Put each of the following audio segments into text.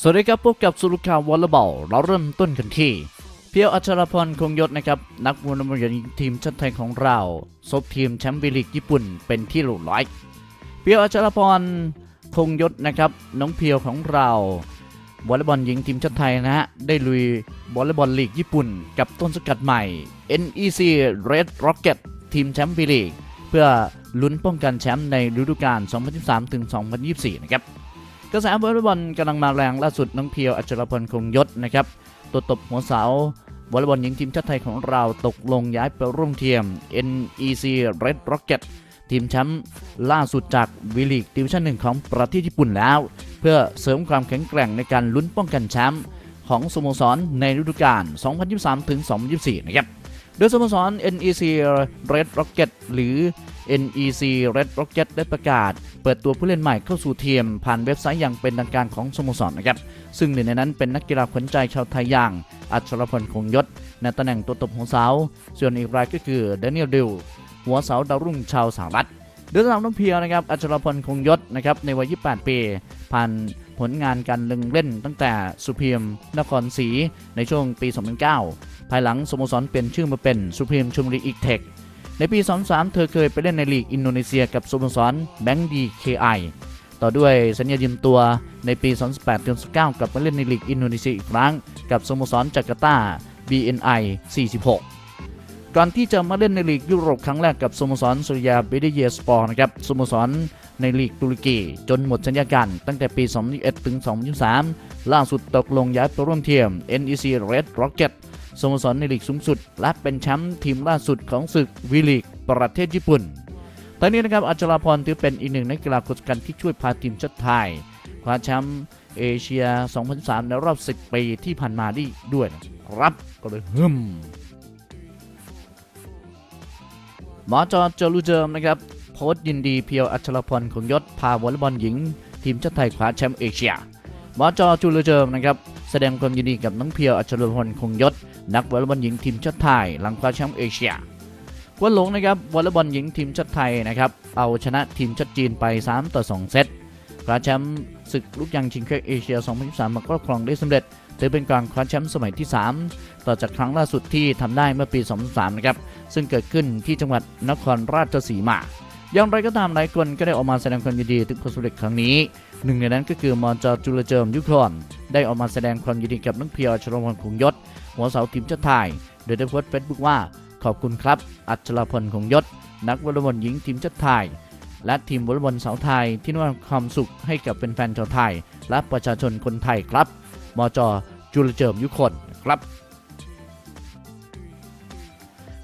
สวัสดีครับพบกับสุรุข่าววอลเลย์บอลเราเริ่มต้นกันที่ เพียวอัชรพรคงยศนะครับ นักวอลเลย์บอลหญิงทีมชาติไทยของเราซบทีมแชมป์วีลีกญี่ปุ่นเป็นที่หลุดร้อยเพียวอัชรพรคงยศนะครับ น้องเพียวของเราวอลเลย์บอลหญิงทีมชาติไทยนะฮะได้ลุยวอลเลย์บอลลีกญี่ปุ่น กับต้นสกัดใหม่ NEC Red Rocket ทีมแชมป์วีลีกเพื่อลุ้นป้องกันแชมป์ในฤดูกาล 2023-2024 นะครับ กระแสวอลเลย์บอลกำลังมาแรงล่าสุดน้องเพียวอัชรพลคงยศนะครับตัวตบหัวเสาวอลเลย์บอลหญิงทีมชาติไทยของเราตกลงย้ายไปร่วมทีม NEC Red Rocket ทีมแชมป์ล่าสุดจากวีลีกดิวิชั่นหนึ่งของประเทศญี่ปุ่นแล้ว เพื่อเสริมความแข็งแกร่งในการลุ้นป้องกันแชมป์ของสโมสรในฤดูกาล 2023-2024 นะครับ โดยสโมสร NEC Red Rocket หรือ NEC Red Rocket ได้ประกาศ เปิดตัวผู้เล่นใหม่เข้าสู่ทีม ผ่านเว็บไซต์อย่างเป็นทางการของสโมสรนะครับ ซึ่งหนึ่งในนั้นเป็นนักกีฬาขวัญใจชาวไทยอย่าง อัชรพลคงยศในตำแหน่งตัวตบหัวเสาส่วนอีกรายก็คือเดนิเอลดิวหัวเสาดาวรุ่งชาวสหรัฐโดยสำหรับน้องเพียวนะครับอัชรพลคงยศนะครับในวัย 28 ปี ผ่านผลงานการลงเล่นตั้งแต่สุพรีมนครศรีในช่วงปี 2009 ภายหลังสโมสรเปลี่ยนชื่อมาเป็นสุพรีมชมรีอีกเทค ในปี 2003 เธอเคยไปเล่นในลีกอินโดนีเซียกับสโมสรแบงก์ดีเคไอต่อด้วยสัญญายืมตัวในปี 2018-2019กลับมาเล่นในลีกอินโดนีเซียอีกครั้ง กับสโมสรจาการ์ตา BNI 46 ก่อนที่จะมาเล่นในลีกยุโรปครั้งแรกกับสโมสรสุริยาเบเดเยสปอร์นะครับสโมสรในลีกตุรกีจนหมดสัญญากันตั้งแต่ปี 2021ถึง2023 ล่าสุดตกลงย้ายไปร่วมทีม NEC Red Rocket สโมสรในลีกสูงสุด และเป็นแชมป์ทีมล่าสุดของศึกวีลีกประเทศญี่ปุ่น ตอนนี้นะครับอัจฉราพรถือเป็นอีกหนึ่งนักกีฬาคนสำคัญที่ช่วยพาทีมชาติไทยคว้าแชมป์เอเชีย 2003 ในรอบ 10 ปีที่ผ่านมาได้ด้วยนะครับก็เลยฮึมหมอจอจรูเจิมนะครับโพสต์ยินดีเพียวอัชรพรของยศพาวอลเลย์บอลหญิง ทีมชาติไทยคว้าแชมป์เอเชียหมอจอจูเลเจิมนะครับ แสดงความยินดีกับน้องเพียวอัชรพรคงยศ นักวอลเลย์บอลหญิงทีมชาติไทยหลังคว้าแชมป์เอเชียควันหลงนะครับวอลเลย์บอลหญิงทีมชาติไทยนะครับเอาชนะทีมชาติจีนไป 3 ต่อ 2 เซตคว้าแชมป์ศึกลูกยางชิงแชมป์เอเชีย 2023 มาครอบครองได้สำเร็จถือเป็นการคว้าแชมป์สมัยที่ 3 ต่อจากครั้งล่าสุดที่ทำได้เมื่อปี 2003 นะครับ ซึ่งเกิดขึ้นที่จังหวัดนครราชสีมา อย่างไรก็ตามหลายคนก็ได้ออกมาแสดงความยินดีถึงความสำเร็จครั้งนี้ หนึ่งในนั้นก็คือมอนจอจุลเจิมยุคอนได้ออกมาแสดงความยินดีกับน้องเพียวอัชรพลคงยศ หัวเสาทีมชาติไทย โดยได้โพสต์เฟซบุ๊กว่า ขอบคุณครับ อัชรพลคงยศ นักวอลเลย์บอลหญิงทีมชาติไทย และทีมวอลเลย์บอลสาวไทยที่นำความสุขให้กับเป็นแฟนชาวไทย และประชาชนคนไทยครับมจจุลเจิมยุคนครับ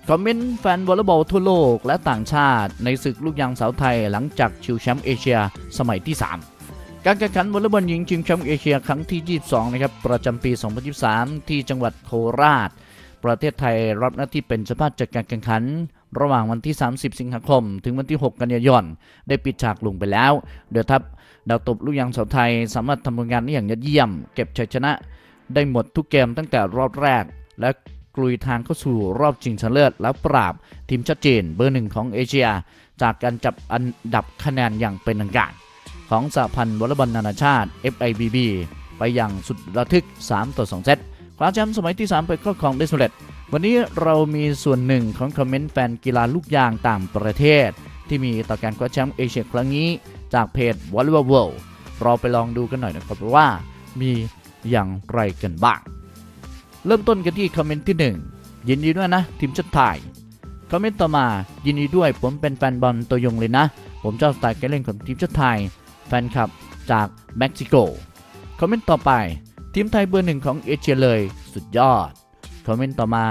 คอมเมนต์แฟนวอลเลย์บอลทั่วโลกและต่างชาติ ในศึกลูกยางสาวไทยหลังจากชิงแชมป์เอเชียสมัยที่ 3 การแข่งขันวอลเลย์บอลหญิงชิงแชมป์เอเชียครั้งที่ 22 นะครับ ประจำปี 2023 ที่จังหวัดโคราช ประเทศไทยรับหน้าที่เป็นเจ้าภาพจัดการแข่งขัน ระหว่างวันที่ 30 สิงหาคม ถึงวันที่ 6 กันยายน ได้ปิดฉากลงไปแล้วโดยทัพดาวตบลูกยางสาวไทย สามารถทำผลงานได้อย่างยอดเยี่ยม เก็บชัยชนะ ได้หมดทุกเกมตั้งแต่รอบแรกและ กลุยทางเข้าสู่รอบชิงชนะเลิศแล้วปราบทีมชัดเจนเบอร์หนึ่งของเอเชีย จากการจับอันดับคะแนนอย่างเป็นทางการของสหพันธ์วอลเลย์บอลนานาชาติ FIBB ไปอย่างสุดระทึก 3 ต่อ 2 เซตคว้าแชมป์สมัยที่ 3 ไปครอบครองได้สำเร็จ วันนี้เรามีส่วนหนึ่งของคอมเมนต์แฟนกีฬาลูกยางต่างประเทศ ที่มีต่อการคว้าแชมป์เอเชียครั้งนี้ จากเพจ Volleyball World เราไปลองดูกันหน่อยนะครับว่ามีอย่างไรกันบ้าง เริ่มต้นกันที่คอมเมนต์ที่ 1 ยินดีด้วยนะ ทีมชาติไทยคอมเมนต์ต่อมายินดีด้วยผมเป็นแฟนบอลตัวยงเลยนะ ผมชอบสไตล์การเล่นของทีมชาติไทย แฟนคลับจากเม็กซิโกคอมเมนต์ต่อไป ทีมไทยเบอร์หนึ่งของเอเชียเลย สุดยอดคอมเมนต์ต่อมา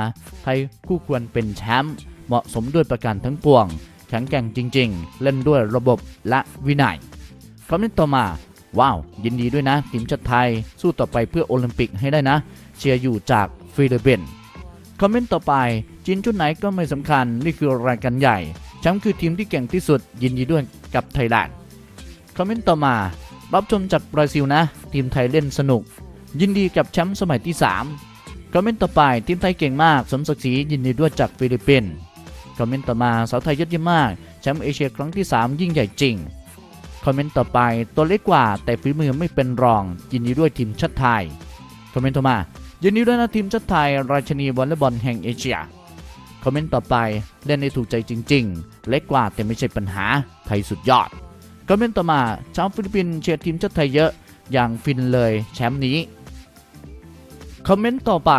ไทยคู่ควรเป็นแชมป์เหมาะสมด้วยประการทั้งปวงแข็งแกร่งจริง ๆ เล่นด้วยระบบและวินัยคอมเมนต์ต่อมา ว้าว ยินดีด้วยนะ ทีมชาติไทย สู้ต่อไปเพื่อโอลิมปิกให้ได้นะ เชียร์อยู่จากฟิลิปปินส์คอมเมนต์ต่อไปจีนชุดไหนก็ไม่สำคัญ นี่คือรายการใหญ่แชมป์คือทีมที่เก่งที่สุด ยินดีด้วยกับไทยแลนด์คอมเมนต์ต่อมา รับชมจากบราซิลนะ ทีมไทยเล่นสนุก ยินดีกับแชมป์สมัยที่ 3 คอมเมนต์ต่อไปทีมไทยเก่งมาก สมศักดิ์ศรียินดีด้วยจากฟิลิปปินส์คอมเมนต์ต่อมาสาวไทยยอดเยี่ยมมากแชมป์เอเชียครั้งที่ 3 ยิ่งใหญ่จริง คอมเมนต์ต่อไปตัวเล็กกว่าแต่ฝีมือไม่เป็นรองยินดีด้วยทีมชาติไทยคอมเมนต์ต่อมายินดีด้วยนะทีมชาติไทย ราชนีวอลเลย์บอลแห่งเอเชียคอมเมนต์ต่อไปเล่นได้ถูกใจจริง ๆ เล็กกว่าแต่ไม่ใช่ปัญหาไทยสุดยอดคอมเมนต์ต่อมาชาวฟิลิปปินส์เชียร์ทีมชาติไทยเยอะอย่างฟินเลยแชมป์นี้คอมเมนต์ต่อไป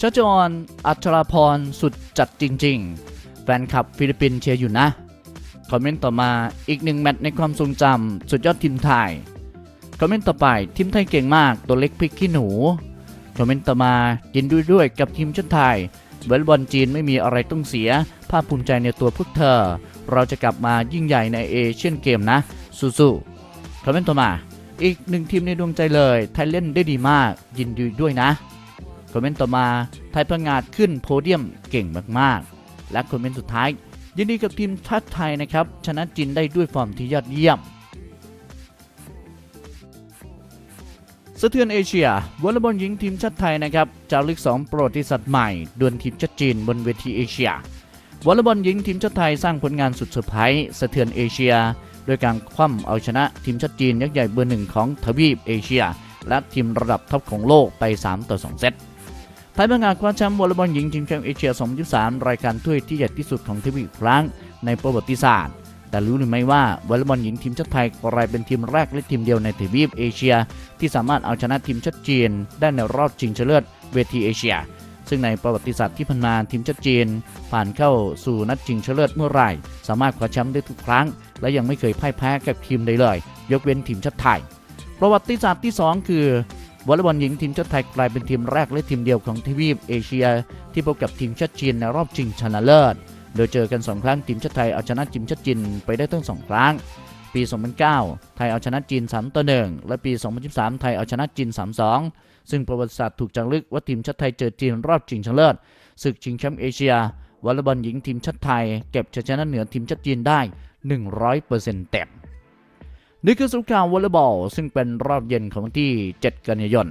ชัชออนอัชราพรสุดจัดจริง ๆ แฟนคลับฟิลิปปินส์เชียร์อยู่นะ คอมเมนต์ต่อมาอีกหนึ่งแมตช์ในความทรงจำสุดยอดทีมไทย คอมเมนต์ต่อไปทีมไทยเก่งมากตัวเล็กพริกขี้หนู คอมเมนต์ต่อมายินดีด้วยกับทีมชาติไทยวอลบอลจีนไม่มีอะไรต้องเสีย ภาคภูมิใจในตัวพวกเธอ เราจะกลับมายิ่งใหญ่ในเอเชียนเกมนะ สู้ๆคอมเมนต์ต่อมา อีกหนึ่งทีมในดวงใจเลย ไทยเล่นได้ดีมาก ยินดีด้วยนะ คอมเมนต์ต่อมา ไทยพังงาดขึ้นโพเดียมเก่งมากๆ และคอมเมนต์สุดท้าย ยินดีกับทีมชาติไทยนะครับ ชนะจีนได้ด้วยฟอร์มที่ยอดเยี่ยมสะเทือนเอเชียวอลเลย์บอลหญิงทีมชาติไทยนะครับจารึก2ประวัติศาสตร์ใหม่ดวลทีมชาติจีนบนเวทีเอเชียวอลเลย์บอลหญิงทีมชาติไทยสร้างผลงานสุดเซอร์ไพรส์สะเทือนเอเชีย โดยการคว่ำเอาชนะทีมชาติจีนยักษ์ใหญ่เบอร์หนึ่งของทวีปเอเชีย และทีมระดับท็อปของโลกไป 3 ต่อ 2 เซต ไทยประกาศคว้าแชมป์วอลเลย์บอลหญิงชิงแชมป์เอเชีย 2023 รายการถ้วยที่ใหญ่ที่สุดของทวีปอีกครั้งในประวัติศาสตร์ แต่รู้หรือไม่ว่าวอลเลย์บอลหญิงทีมชาติไทยกลายเป็นทีมแรกและทีมเดียวในทวีปเอเชีย ที่สามารถเอาชนะทีมชาติจีน ได้ในรอบชิงชนะเลิศเวทีเอเชีย ซึ่งในประวัติศาสตร์ที่ผ่านมาทีมชาติจีน ผ่านเข้าสู่นัดชิงชนะเลิศเมื่อไหร่ สามารถคว้าแชมป์ได้ทุกครั้ง และยังไม่เคยพ่ายแพ้กับทีมใดเลย ยกเว้นทีมชาติไทยประวัติศาสตร์ที่ 2 คือ วอลเลย์บอลหญิงทีมชาติไทยกลายเป็นทีมแรกและทีมเดียวของทวีปเอเชีย ที่พบกับทีมชาติจีนในรอบชิงชนะเลิศ โดยเจอกัน 2 ครั้งทีมชาติไทยเอาชนะทีมชาติจีนไปได้ทั้ง 2 ครั้ง ปี 2009 ไทยเอาชนะจีน 3 ต่อ 1 และปี 2013 ไทยเอาชนะจีน 3-2 ซึ่งประวัติศาสตร์ถูกจังลึกว่าทีมชาติไทยเจอจีนรอบชิงชนะเลิศศึกชิงแชมป์เอเชียวอลเลย์บอลหญิงทีมชาติไทย เก็บชัยชนะเหนือทีมชาติจีนได้ 100%เต็ม นี่คือสรุปข่ามวอลเลย์บอลซึ่งเป็นรอบเย็นของวันที่ 7 กันยายน